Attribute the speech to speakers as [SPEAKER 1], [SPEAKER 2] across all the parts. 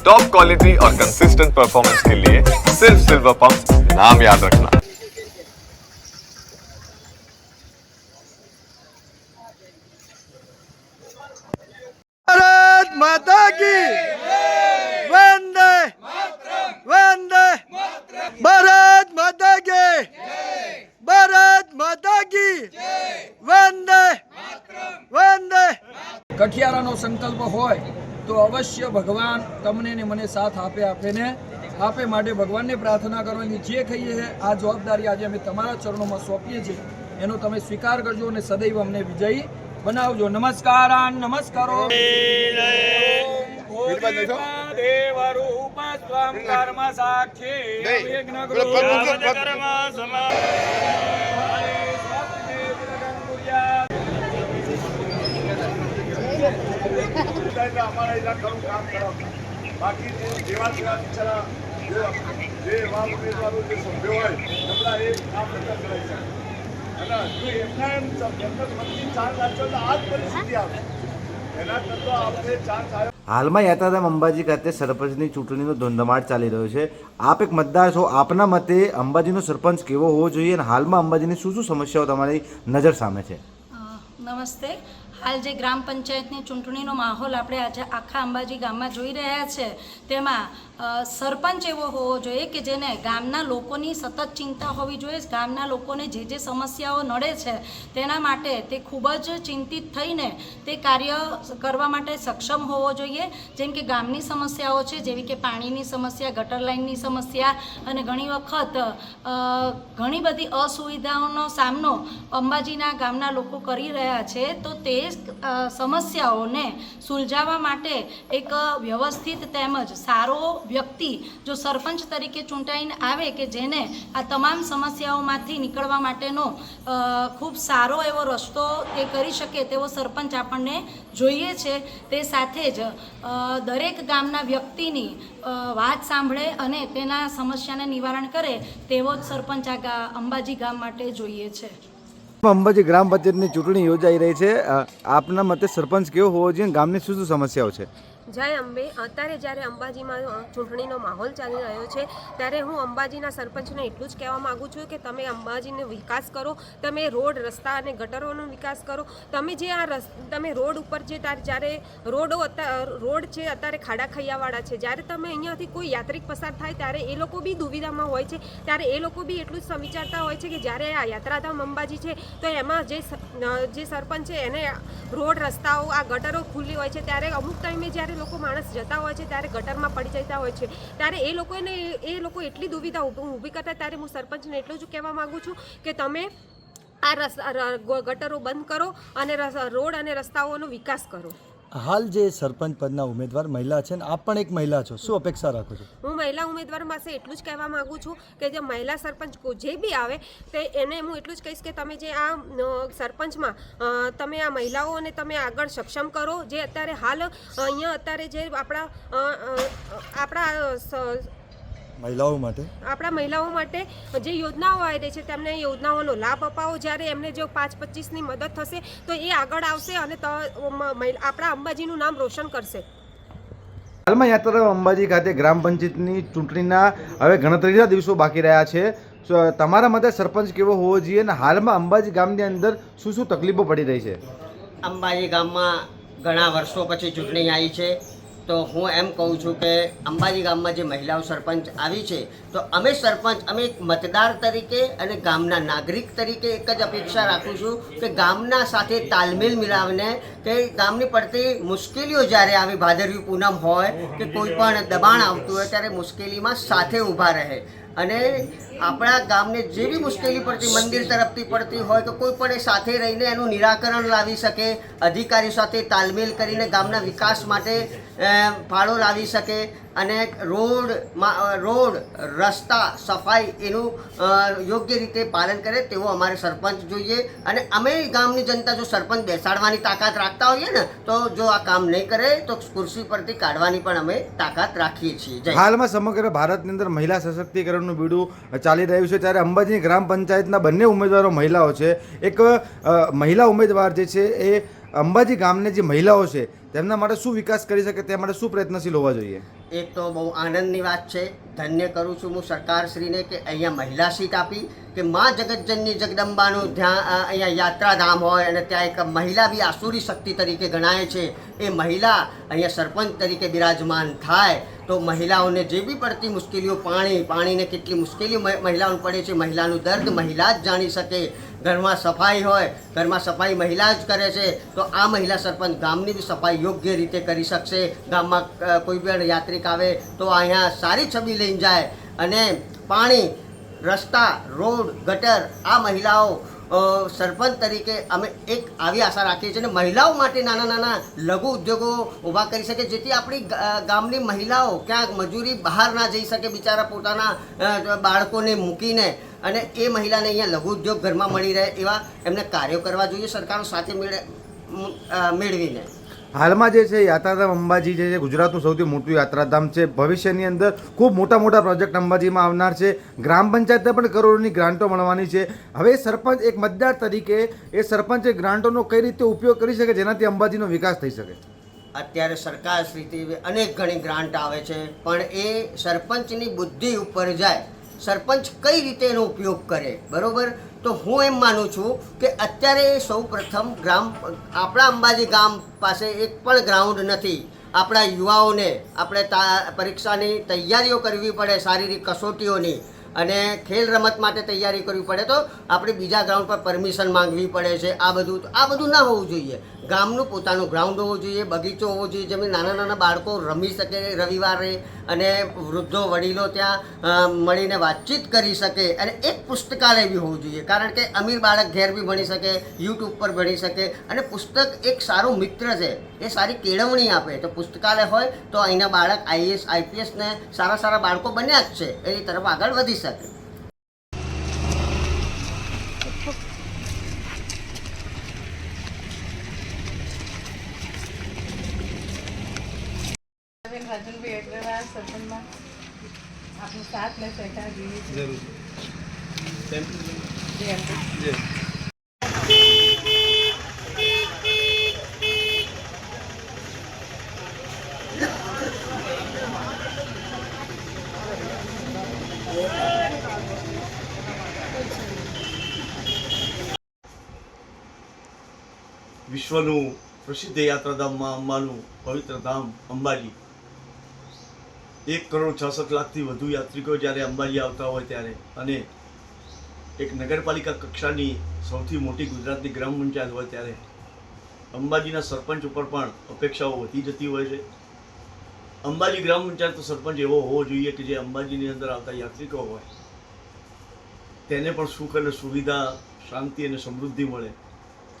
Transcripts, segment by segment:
[SPEAKER 1] Top quality और consistent performance के लिए सिर्फ सिल्वर पंप नाम याद रखना
[SPEAKER 2] भारत माता की वंदे वंदे भारत माता की भारत माता की वंदे वंदे
[SPEAKER 3] કઠિયારાનો સંકલ્પ હોય તો અવશ્ય ભગવાન તમને ને મને સાથ આપે આપે ને આપે માટે ભગવાનને પ્રાર્થના કરવાની જે કહીએ છે આ જવાબદારી આજે અમે તમારા ચરણોમાં સોંપીએ છીએ. એનો તમે સ્વીકાર કરજો અને સદૈવ અમને વિજયી બનાવજો. નમસ્કાર. નમસ્કારો કર્મ
[SPEAKER 4] એટલે અમારા ઇલાકાનું કામ કરાવતા બાકી જે જેવા બિચારા જે એવા ઉમેદવારો જે સભ્યો હોય એમના એ કામ નતા કરાવી શકે અને જો એમના એમ એમને મતની ચાન્સ આપ્યો તો આ જ પરિસ્થિતિ આવે. એના કરતાં આપણે ચાન્સ આવ્યો
[SPEAKER 5] હાલમાં યાત્રાધામ અંબાજી ખાતે સરપંચની ચૂંટણીનો ધમધમાટ ચાલી રહ્યો છે. આપ એક મતદાર છો આપના મતે અંબાજીનો સરપંચ કેવો હોવો જોઈએ? અને હાલમાં અંબાજીની શું શું સમસ્યાઓ તમારી નજર સામે છે?
[SPEAKER 6] નમસ્તે. હાલ જે ગ્રામ પંચાયતની ચૂંટણીનો માહોલ આપણે આજે આખા અંબાજી ગામમાં જોઈ રહ્યા છે, તેમાં સરપંચ એવો હોવો જોઈએ કે જેને ગામના લોકોની સતત ચિંતા હોવી જોઈએ, ગામના લોકોને જે જે સમસ્યાઓ નડે છે, તેના માટે તે ખૂબ જ ચિંતિત થઈને તે કાર્ય કરવા માટે સક્ષમ હોવો જોઈએ. જેમ કે ગામની સમસ્યાઓ છે, જેવી કે પાણીની સમસ્યા, ગટર લાઇનની સમસ્યા અને ઘણી વખત ઘણી બધી અસુવિધાઓનો સામનો અંબાજીના ગામના લોકો કરી રહ્યા છે, તો તે સમસ્યાઓને સુલઝાવવા માટે એક વ્યવસ્થિત તેમજ સારો વ્યક્તિ જો સરપંચ તરીકે ચૂંટાઈને આવે કે જેને આ તમામ સમસ્યાઓમાંથી નીકળવા માટેનો ખૂબ સારો એવો રસ્તો તે કરી શકે તેવો સરપંચ આપણને જોઈએ છે, તે સાથે જ દરેક ગામના વ્યક્તિની વાત સાંભળે અને તેના સમસ્યાને નિવારણ કરે તેવો જ સરપંચ આ અંબાજી ગામ માટે જોઈએ છે.
[SPEAKER 5] અંબાજી ગ્રામ પંચાયતની ચૂંટણી યોજાઈ રહી છે. આપના મતે સરપંચ કેવો હોવો જોઈએ ગામની શું શું સમસ્યાઓ છે?
[SPEAKER 7] જય અંબે. અત્યારે જ્યારે અંબાજીમાં ચૂંટણીનો માહોલ ચાલી રહ્યો છે, ત્યારે હું અંબાજીના સરપંચને એટલું જ કહેવા માગું છું કે તમે અંબાજીનો વિકાસ કરો, તમે રોડ, રસ્તા અને ગટરોનો વિકાસ કરો. તમે જે આ રસ, તમે રોડ ઉપર જે જ્યારે રોડો રોડ છે અત્યારે ખાડા ખૈયાવાળા છે, જ્યારે તમે અહીંયાથી કોઈ યાત્રિક પસાર થાય, ત્યારે એ લોકો બી દુવિધામાં હોય છે. ત્યારે એ લોકો બી એટલું જ વિચારતા હોય છે કે જ્યારે આ યાત્રાધામ અંબાજી છે, તો એમાં જે જે સરપંચ છે, એને રોડ રસ્તાઓ, આ ગટરો ખુલ્લી હોય છે, ત્યારે અમુક ટાઈમે જ્યારે લોકો માણસ જતા હોય છે, ત્યારે ગટરમાં પડી જતા હોય છે. ત્યારે એ લોકોને, એ લોકો એટલી દુવિધા ઊભ- કરતા, ત્યારે હું સરપંચને એટલું જ કહેવા માગું છું કે તમે આ રસ્તા ગટરો બંધ કરો અને રોડ અને રસ્તાઓનો વિકાસ કરો.
[SPEAKER 8] હાલ જે સરપંચ પદના ઉમેદવાર મહિલા છે ને, આપ પણ એક મહિલા છો. શું અપેક્ષા રાખો છો?
[SPEAKER 7] હું મહિલા ઉમેદવાર પાસે એટલું જ કહેવા માંગુ છું કે જે મહિલા સરપંચ જે બી આવે, તે એને હું એટલું જ કહીશ કે તમે જે આ સરપંચમાં તમે આ મહિલાઓને તમે આગળ સક્ષમ કરો. જે અત્યારે હાલ અહીંયા અત્યારે જે આપણા આપણા
[SPEAKER 8] મહિલાઓ માટે?
[SPEAKER 7] આપણા મહિલાઓ માટે જે યોજનાઓ આવી રહી છે તેમને યોજનાઓનો લાભ અપાવો. જ્યારે એમને જો પાંચ પચીસની મદદ થશે તો એ આગળ આવશે અને ત- આપણા અંબાજીનું નામ રોશન કરશે.
[SPEAKER 5] હાલમાં યાત્રા અંબાજી ખાતે ગ્રામ પંચાયતની ચૂંટણીના હવે ગણતરીના દિવસો બાકી રહ્યા છે. તમારા મતે સરપંચ કેવો હોવો જોઈએ અને હાલમાં અંબાજી ગામની અંદર શું શું તકલીફો પડી રહી છે?
[SPEAKER 9] અંબાજી ગામમાં ઘણા વર્ષો પછી ચૂંટણી આવી છે. તો હું એમ કહું છું કે અંબાજી ગામમાં જે મહિલાઓ સરપંચ આવી છે, તો અમે સરપંચ, અમે એક મતદાર તરીકે અને ગામના નાગરિક તરીકે એક જ અપેક્ષા રાખું છું કે ગામના સાથે તાલમેલ મિલાવીને કે ગામની પડતી મુશ્કેલીઓ જ્યારે આવી, ભાદરવી પૂનમ હોય કે કોઈ પણ દબાણ આવતું હોય ત્યારે મુશ્કેલીમાં સાથે ઊભા રહે. અને આપણા ગામને જે બી મુશ્કેલી પડતી, મંદિર તરફથી પડતી હોય તો કોઈ પણ એ સાથે રહીને એનું નિરાકરણ લાવી શકે અધિકારી સાથે તાલમેલ કરીને ગામના વિકાસ માટે ફાળો લાવી શકે અને રોડમાં રોડ, રસ્તા, સફાઈ એનું યોગ્ય રીતે પાલન કરે તેવો અમારે સરપંચ જોઈએ. અને અમે ગામની જનતા જો સરપંચ બેસાડવાની તાકાત રાખતા હોઈએ ને, તો જો આ કામ નહીં કરે, તો ખુરશી પરથી કાઢવાની પણ અમે તાકાત રાખીએ છીએ.
[SPEAKER 5] હાલમાં સમગ્ર ભારતની અંદર મહિલા સશક્તિકરણનું બીડું ચાલી રહ્યું છે. ત્યારે અંબાજી ગ્રામ પંચાયતના બંને ઉમેદવારો મહિલાઓ છે. એક મહિલા ઉમેદવાર જે છે, એ અંબાજી ગામને જે મહિલાઓ છે, તેમના માટે શું વિકાસ કરી શકે તે માટે શું પ્રયત્નશીલ હોવા જોઈએ?
[SPEAKER 9] એક તો બહુ આનંદની વાત છે. ધન્ય કરું છું હું સરકારશ્રીને કે અહીંયા મહિલા સીટ આપી, કે મા જગતજનની જગદંબાનું ધ્યાન અહીંયા યાત્રાધામ હોય અને ત્યાં એક મહિલા બી આસુરી શક્તિ તરીકે ગણાય છે. એ મહિલા અહીંયા સરપંચ તરીકે બિરાજમાન થાય. તો મહિલાઓને જે બી પડતી મુશ્કેલીઓ, પાણી, પાણીને કેટલી મુશ્કેલીઓ મહિ- મહિલાઓને પડે છે, મહિલાનું દર્દ મહિલા જ જાણી શકે. ઘરમાં સફાઈ હોય, ઘરમાં સફાઈ મહિલા જ કરે છે, તો આ મહિલા સરપંચ ગામની બી સફાઈ યોગ્ય રીતે કરી શકશે. ગામમાં કોઈ પણ યાત્રિક આવે તો અહીંયા સારી છબી લઈને જાય. અને પાણી, રસ્તા, રોડ, ગટર આ મહિલાઓ સરપંચ તરીકે અમે એક આવી આશા રાખીએ છીએ અને મહિલાઓ માટે નાના નાના લઘુ ઉદ્યોગો ઊભા કરી શકે, જેથી આપણી ગામની મહિલાઓ ક્યાંક મજૂરી બહાર ના જઈ શકે બિચારા પોતાના બાળકોને મૂકીને અને એ મહિલાને અહીંયા લઘુ ઉદ્યોગ ઘરમાં મળી રહે એવા એમને કાર્યો કરવા જોઈએ સરકારો સાથે મેળે મેળવીને.
[SPEAKER 5] હાલમાં જે છે યાત્રાધામ અંબાજી જે છે, ગુજરાતનું સૌથી મોટું યાત્રાધામ છે. ભવિષ્યની અંદર ખૂબ મોટા મોટા પ્રોજેક્ટ અંબાજીમાં આવનાર છે. ગ્રામ પંચાયતને પણ કરોડોની ગ્રાન્ટો મળવાની છે. હવે સરપંચ એક મતદાર તરીકે એ સરપંચે ગ્રાન્ટોનો કઈ રીતે ઉપયોગ કરી શકે, જેનાથી અંબાજીનો વિકાસ થઈ શકે?
[SPEAKER 9] અત્યારે સરકાર શ્રીથી અનેક ઘણી ગ્રાન્ટ આવે છે, પણ એ સરપંચની બુદ્ધિ ઉપર જાય. સરપંચ કઈ રીતે એનો ઉપયોગ કરે, બરાબર? તો હું એમ માનું છું કે અત્યારે સૌ પ્રથમ ગ્રામ, આપણા અંબાજી ગામ પાસે એક પણ ગ્રાઉન્ડ નથી. આપણા યુવાઓને આપણે પરીક્ષાની તૈયારીઓ કરવી પડે શારીરિક કસોટીઓની અને ખેલ રમત માટે તૈયારી કરવી પડે તો આપણે બીજા ગ્રાઉન્ડ પર પરમિશન માંગવી પડે છે. આ બધું આ બધું ના હોવું જોઈએ. ગામનું પોતાનું ગ્રાઉન્ડ હોવું જોઈએ, બગીચો હોવો જોઈએ, જેમાં નાના નાના બાળકો રમી શકે રવિવારે અને વૃદ્ધો, વડીલો ત્યાં મળીને વાતચીત કરી શકે અને એક પુસ્તકાલય બી હોવું જોઈએ. કારણ કે અમીર બાળક ઘેર બી ભણી શકે, યુટ્યુબ પર ભણી શકે અને પુસ્તક એક સારું મિત્ર છે, એ સારી કેળવણી આપે. તો પુસ્તકાલય હોય તો અહીંના બાળક આઈએસ આઈપીએસ ને સારા સારા બાળકો બન્યા જ છે. એની તરફ આગળ વધી શકે.
[SPEAKER 10] સાથ ને સહકાર જોઈએ.
[SPEAKER 11] વિશ્વનું પ્રસિદ્ધ યાત્રાધામમાં અંબાનું પવિત્ર ધામ અંબાજી. એક કરોડ છસઠ લાખથી વધુ યાત્રિકો જ્યારે અંબાજી આવતા હોય ત્યારે. અને એક નગરપાલિકા કક્ષાની સૌથી મોટી ગુજરાતની ગ્રામ પંચાયત હોય ત્યારે અંબાજીના સરપંચ ઉપર પણ અપેક્ષાઓ વધી જતી હોય છે. અંબાજી ગ્રામ પંચાયત સરપંચ એવો હોવો જોઈએ કે જે અંબાજીની અંદર આવતા યાત્રિકો હોય. તેને પણ સુખ અને સુવિધા, શાંતિ અને સમૃદ્ધિ મળે.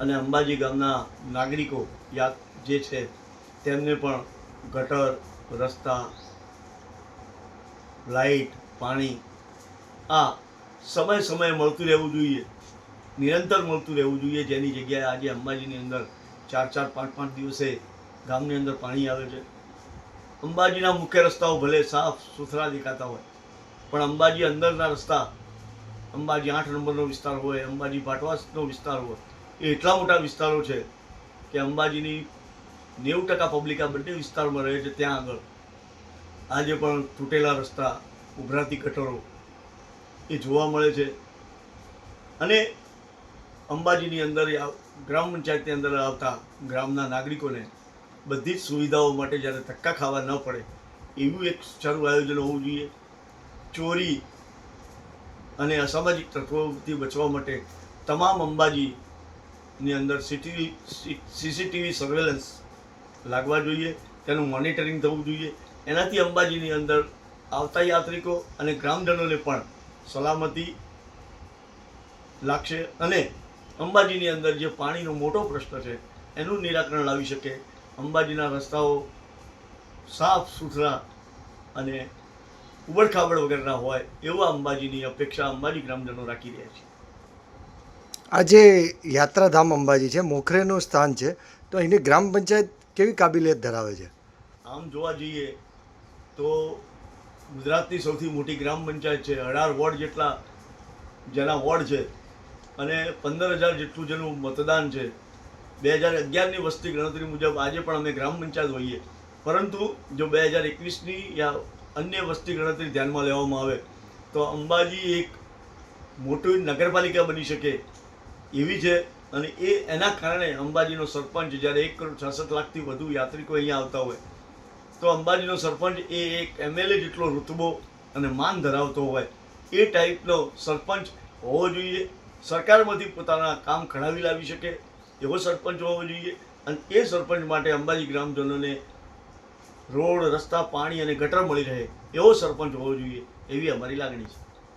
[SPEAKER 11] અને અંબાજી ગામના નાગરિકો યા જે છે તેમને પણ ગટર, રસ્તા લાઇટ પાણી, આ સમય સમયે મળતું રહેવું જોઈએ. નિરંતર મળતું રહેવું જોઈએ. જેની જગ્યાએ આજે અંબાજીની અંદર ચાર ચાર, પાંચ પાંચ દિવસે ગામની અંદર પાણી આવે છે. અંબાજીના મુખ્ય રસ્તાઓ ભલે સાફ સુથરા દેખાતા હોય, પણ અંબાજી અંદરના રસ્તા, અંબાજી આઠ નંબરનો વિસ્તાર હોય, અંબાજી ભાટવાસનો વિસ્તાર હોય, એ એટલા મોટા વિસ્તારો છે કે અંબાજીની નેવું ટકા પબ્લિક આ બંને વિસ્તારમાં રહે છે. ત્યાં આગળ આજે પણ તૂટેલા રસ્તા, ઉભરાતી ગટરો એ જોવા મળે છે. અને અંબાજીની અંદર ગ્રામ પંચાયતની અંદર આવતા ગ્રામના નાગરિકોને બધી જ સુવિધાઓ માટે જ્યારે ધક્કા ખાવા ન પડે, એવું એક સારું આયોજન હોવું જોઈએ. ચોરી અને અસામાજિક તત્વોથી બચવા માટે તમામ અંબાજીની અંદર સીટી સીસીટીવી સર્વેલન્સ લાગવા જોઈએ. તેનું મોનિટરિંગ થવું જોઈએ. એનાથી અંબાજીની અંદર આવતા યાત્રિકો અને ગ્રામજનોને પણ સલામતી લાગશે અને અંબાજીની અંદર જે પાણીનો મોટો પ્રશ્ન છે એનું નિરાકરણ લાવી શકે. અંબાજીના રસ્તાઓ સાફ સુથરા અને ઉબડખાબડ વગરના હોય એવા અંબાજીની અપેક્ષા અંબાજી ગ્રામજનો રાખી રહ્યા છે.
[SPEAKER 8] આજે યાત્રાધામ અંબાજી છે મોખરેનું સ્થાન છે તો અહીંની ગ્રામ પંચાયત કેવી કાબિલિયત ધરાવે છે?
[SPEAKER 11] આમ જોવા જઈએ તો ગુજરાતની સૌથી મોટી ગ્રામ પંચાયત છે. અઢાર વોર્ડ જેટલા જેના વોર્ડ છે અને પંદર હજાર જેટલું જેનું મતદાન છે. બે હજાર અગિયારની વસ્તી ગણતરી મુજબ આજે પણ અમે ગ્રામ પંચાયત હોઈએ. પરંતુ જો બે હજાર એકવીસની યા અન્ય વસ્તી ગણતરી ધ્યાનમાં લેવામાં આવે તો અંબાજી એક મોટી નગરપાલિકા બની શકે એવી છે અને એ એના કારણે અંબાજીનો સરપંચ જ્યારે એક કરોડ છાસઠ લાખથી વધુ યાત્રિકો અહીંયા આવતા હોય તો અંબાજીનો સરપંચ એ એક એમએલએ જેટલો રૂતબો અને માન ધરાવતો હોય એ ટાઈપનો સરપંચ હોવો જોઈએ. સરકારમાંથી પોતાના કામ ખણાવી લાવી શકે એવો સરપંચ હોવો જોઈએ અને એ સરપંચ માટે અંબાજી ગ્રામજનોને રોડ, રસ્તા, પાણી અને ગટર મળી રહે એવો સરપંચ હોવો જોઈએ એવી અમારી લાગણી છે.